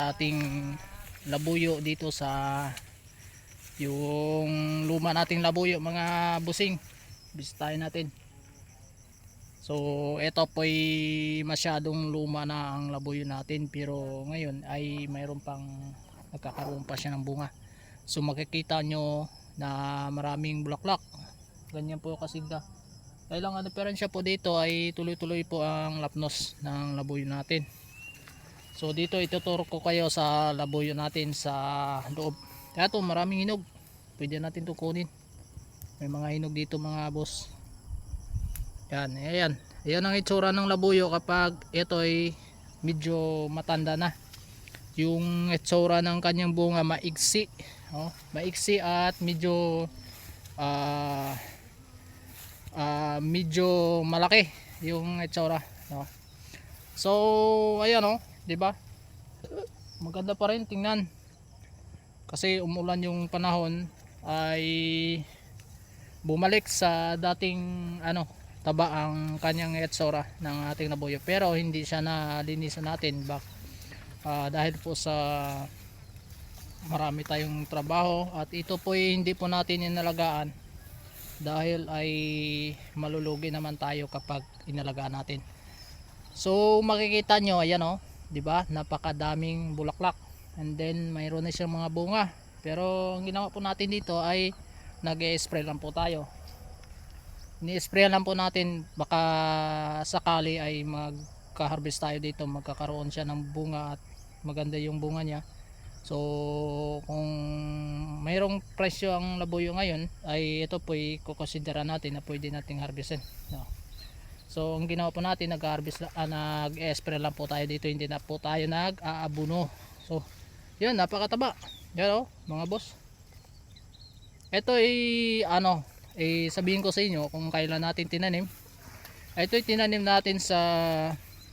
ating labuyo dito sa yung luma nating labuyo mga busing. Bisitahin natin. So ito po ay masyadong luma na ang labuyo natin pero ngayon ay mayroon pang nagkakaroon pa siya ng bunga. So makikita nyo na maraming bulaklak. Ganyan po kasi ka kailangan diferensya po dito ay tuloy-tuloy po ang lapnos ng labuyo natin So dito ituturo ko kayo sa labuyo natin sa loob. Kaya to maraming hinog. Pwede natin to kunin. May mga hinog dito mga boss. Yan, ayan. Ayan ang itsura ng labuyo kapag ito ay medyo matanda na. Yung itsura ng kanyang bunga maigsi. Oh, maigsi at medyo ah ah, medyo malaki yung itsura. No? So, ayan oh, 'di ba? Maganda pa rin tingnan. Kasi umulan yung panahon ay bumalik sa dating ano, taba ang kanyang etsura ng ating nabuyo. Pero hindi siya nalinisan natin bak ah, dahil po sa marami tayong trabaho at ito po ay hindi po natin inalagaan dahil ay malulugi naman tayo kapag inalagaan natin. So makikita nyo ayan oh, 'di ba? Napakadaming bulaklak. And then mayroon na siyang mga bunga. Pero ang ginawa po natin dito ay nag-spray lang po tayo. Ni-spray lang po natin baka sakali ay magka-harvest tayo dito, magkakaroon siya ng bunga at maganda yung bunga niya. So kung mayroong presyo ang labuyo ngayon ay ito po ay kukonsidera natin na pwede nating harvestin. No. So ang ginawa po natin nag-harvest ah, nag-spray lang po tayo dito hindi na po tayo nag-aabuno. So yun napakataba. Yan oh, mga boss. Ito ay ano, eh sabihin ko sa inyo kung kailan natin tinanim. Ito ay tinanim natin sa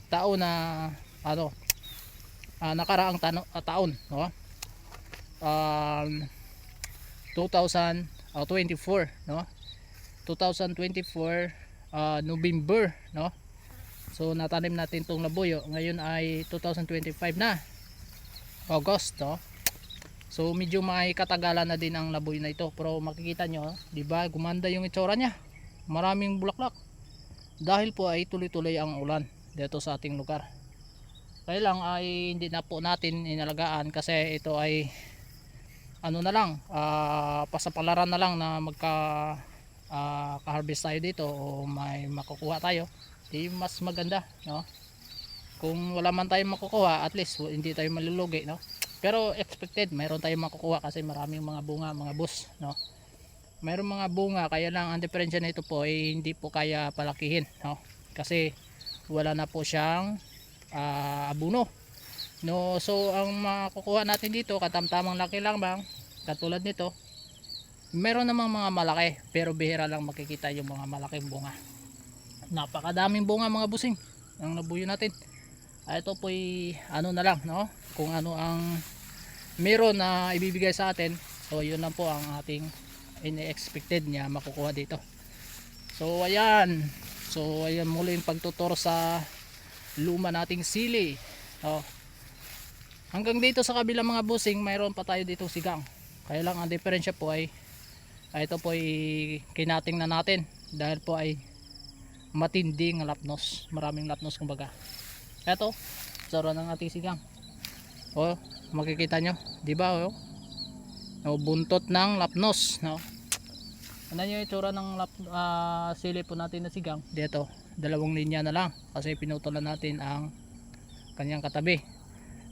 taon na ano ah, nakaraang tano, ah, taon, no? Um 2024, no? 2024 ah, November no? So natanim natin tong labuyo. Ngayon ay 2025 na. August no? So medyo may katagalan na din ang labuyo na ito. Pero makikita nyo di ba gumanda yung itsura niya. Maraming bulaklak. Dahil po ay tuloy-tuloy ang ulan dito sa ating lugar. Kaya lang ay hindi na po natin inalagaan kasi ito ay ano na lang ah, pasapalaran na lang na magka ah, ka-harvest tayo dito o may makukuha tayo di mas maganda no? Kung wala man tayong makukuha at least hindi tayo malulugi no? Pero expected mayroon tayong makukuha kasi maraming mga bunga mga bus no? Mayroong mga bunga kaya lang ang diferensya nito po ay hindi po kaya palakihin no? Kasi wala na po siyang ah, abuno no? So ang makukuha natin dito katamtamang laki lang bang katulad nito meron namang mga malaki pero bihira lang makikita yung mga malaking bunga. Napakadaming bunga mga busing ang nabuyo natin. Ah, ito po ano na lang no? Kung ano ang meron na ibibigay sa atin. So yun lang po ang ating ini-expected niya makukuha dito. So ayan. So ayan muli yung pagtuturo sa luma nating sili. Oh. hanggang dito sa kabilang mga busing mayroon pa tayo dito sigang. Kaya lang ang diferensya po ay ay ito po ay kinating na natin dahil po ay matinding lapnos. Maraming lapnos kumbaga. Eto saro ng ating sigang. O makikita nyo. Di ba o o, buntot ng lapnos no? Ano yung itsura ng lap, ah, sili po natin na sigang? Dito dalawang linya na lang. Kasi pinutulan natin ang kanyang katabi.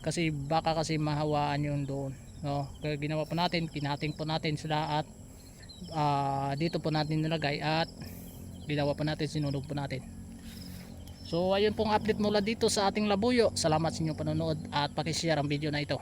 Kasi baka kasi mahawaan yung doon no? Kaya ginawa po natin kinating po natin sila at ah, dito po natin nilagay at ginawa po natin sinunog po natin. So ayun pong update mula dito sa ating labuyo. Salamat sa inyong panonood at pakishare ang video na ito